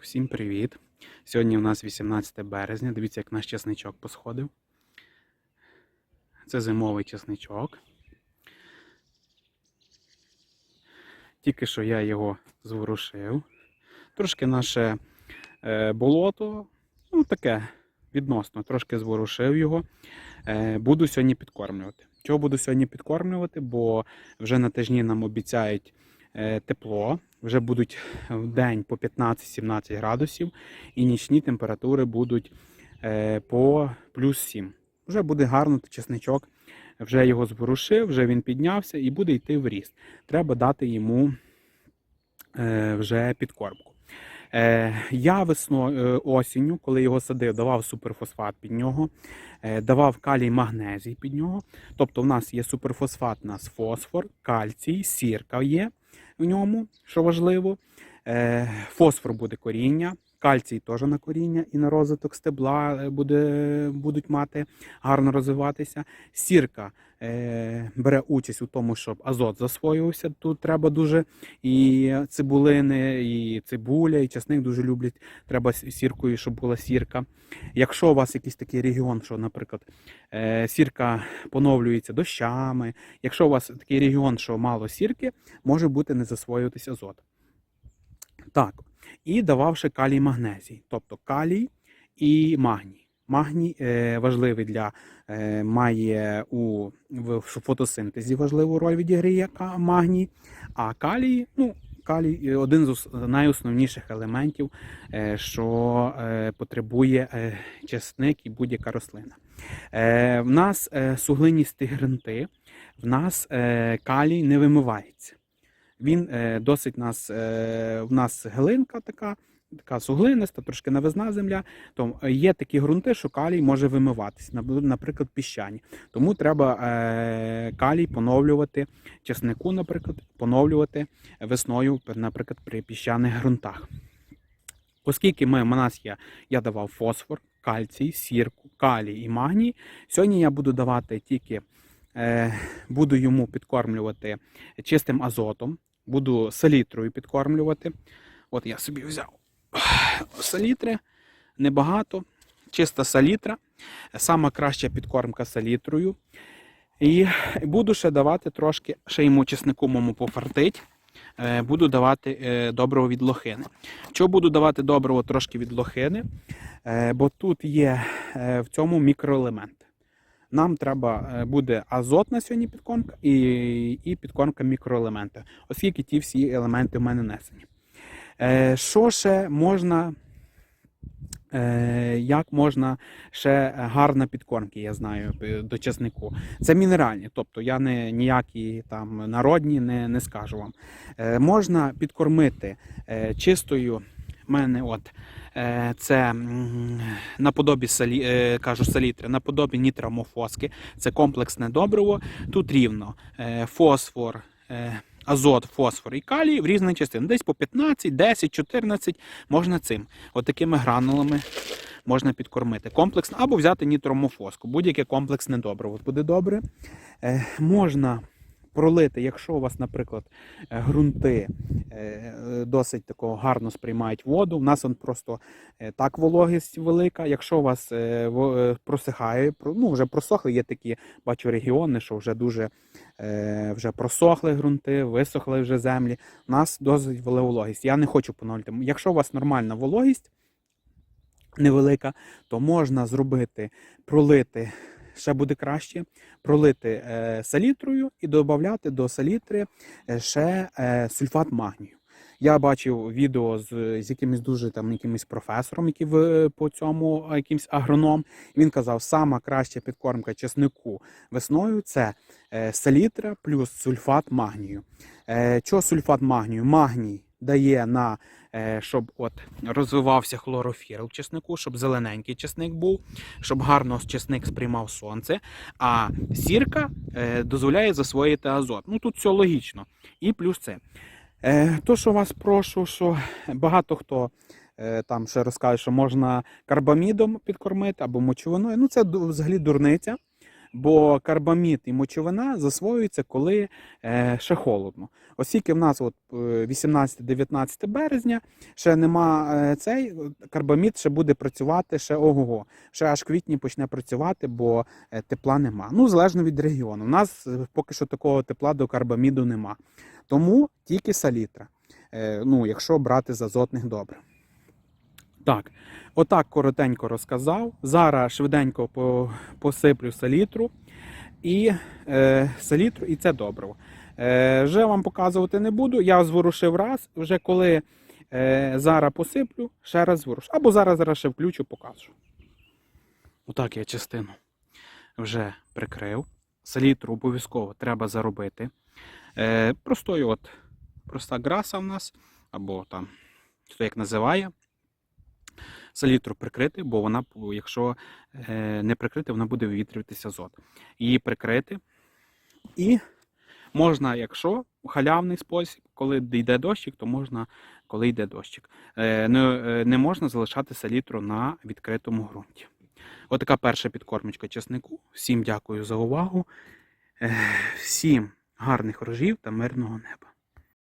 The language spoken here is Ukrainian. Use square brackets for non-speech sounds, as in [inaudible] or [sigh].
Всім привіт. Сьогодні у нас 18 березня. Дивіться, як наш чесничок посходив. Це зимовий чесничок. Тільки що я його зворушив. Трошки наше е, болото, ну таке відносно, трошки зворушив його. Е, буду сьогодні підкормлювати. Чого буду сьогодні підкормлювати? Бо вже на тижні нам обіцяють тепло. Вже будуть в день по 15-17 градусів, і нічні температури будуть е, по плюс 7. Вже буде гарно чесничок. Вже його зворушив, вже він піднявся і буде йти в ріст. Треба дати йому е, вже підкормку. Е, я весною е, осінню, коли його садив, давав суперфосфат під нього, е, давав калій магнезій під нього. Тобто, в нас є суперфосфат, у нас фосфор, кальцій, сірка є в ньому, що важливо. Е, Фосфор буде коріння, кальцій теж на коріння і на розвиток стебла е, буде, будуть мати гарно розвиватися. Сірка е, бере участь у тому, щоб азот засвоювався. Тут треба дуже і цибулини, і цибуля, і часник дуже люблять. Треба сіркою, щоб була сірка. Якщо у вас якийсь такий регіон, що, наприклад, е, сірка поновлюється дощами, якщо у вас такий регіон, що мало сірки, може бути не засвоюватись азот. Так, і дававши калій магнезій, тобто калій і магній. Магній е, важливий для е, має у в фотосинтезі важливу роль відіграє магній, а калій, ну, калій е, один з найосновніших елементів, що потребує чесник і будь-яка рослина. В нас суглиністі ґрунти, в нас калій не вимивається. Він е, досить нас, е, в нас глинка така, така суглиниста, трошки навизна земля. То е, є такі ґрунти, що калій може вимиватись, наприклад, піщані. Тому треба калій поновлювати чеснику, наприклад, поновлювати весною, наприклад, при піщаних ґрунтах. Оскільки ми, у нас є, я давав фосфор, кальцій, сірку, калій і магній, сьогодні я буду давати тільки, буду йому підкормлювати чистим азотом, буду салітрою підкормлювати. От я собі взяв [sighs] салітри, небагато, чиста салітра, сама краща підкормка салітрою. І буду ще давати трошки, ще йому чеснику моєму пофартить. е, Буду давати е, доброго від лохини. Чого буду давати доброго трошки від лохини? Е, Бо тут є в цьому мікроелемент. Нам треба е, буде азот на сьогодні підкормка і, і підкормка мікроелемента, оскільки ті всі елементи в мене несені. Е, Що ще можна, е, як можна ще гарна підкормки, я знаю, до чеснику. Це мінеральні, тобто я не ніякі там народні не, не скажу вам. Е, Можна підкормити чистою. мене от це м, наподобі салі, е, кажу салітри, наподобі нітрамофоски. Це комплексне добриво. Тут рівно е, фосфор. е, Азот, фосфор і калій в різні частини. Десь по 15, 10, 14 можна цим. От такими гранулами можна підкормити. Комплексно або взяти нітромофоску. Будь-яке комплексне добриво буде добре. Е, можна пролити, якщо у вас, наприклад, е, ґрунти е, е, досить такого гарно сприймають воду. У нас он просто так вологість велика. Якщо у вас просихає, ну вже просохли, є такі, бачу, регіони, що вже дуже вже просохли ґрунти, висохли вже землі. У нас досить велика вологість. Я не хочу поновлювати. Якщо у вас нормальна вологість, невелика, то можна зробити, пролити. Ще буде краще пролити е, салітрою і додати до салітри е, ще е, сульфат магнію. Я бачив відео з, з якимось дуже там якимось професором, який в по цьому якимсь агроном. Він казав, сама краща підкормка чеснику весною це салітра плюс сульфат магнію. Чого сульфат магнію? Магній дає на щоб от розвивався хлорофір в чеснику, щоб зелененький чесник був, щоб гарно чесник сприймав сонце. А сірка е, дозволяє засвоїти азот. Ну тут все логічно. І плюс це. Е, то, що вас прошу, що багато хто е, там ще розкаже, що можна карбамідом підкормити або мочовиною. Ну це взагалі дурниця. Бо карбамід і мочовина засвоюються, коли е, ще холодно. Оскільки в нас от, е, 18-19 березня ще нема е, цей, карбамід ще буде працювати ще ого-го. Ще аж квітні почне працювати, бо е, тепла нема. Ну, залежно від регіону. У нас е, поки що такого тепла до карбаміду нема. Тому тільки салітра. Е, ну, якщо брати з азотних добрив. Так, отак коротенько розказав. Зараз швиденько посиплю салітру і е, салітру, і це добриво. Е, вже вам показувати не буду. Я зворушив раз, вже коли е, зараз посиплю, ще раз зворушу. Або зараз зараз ще включу, покажу. Отак я частину вже прикрив. Салітру обов'язково треба заробити. Е, простою от проста граса в нас, або там, хто як називає. Салітру прикрити, бо вона, якщо е, не прикрити, вона буде вивітрюватися азот. Її прикрити. І можна, якщо халявний спосіб, коли йде дощик, то можна, коли йде дощик. Е, не, е, не можна залишати салітру на відкритому ґрунті. Отака перша підкормочка чеснику. Всім дякую за увагу. Всім гарних рожів та мирного неба.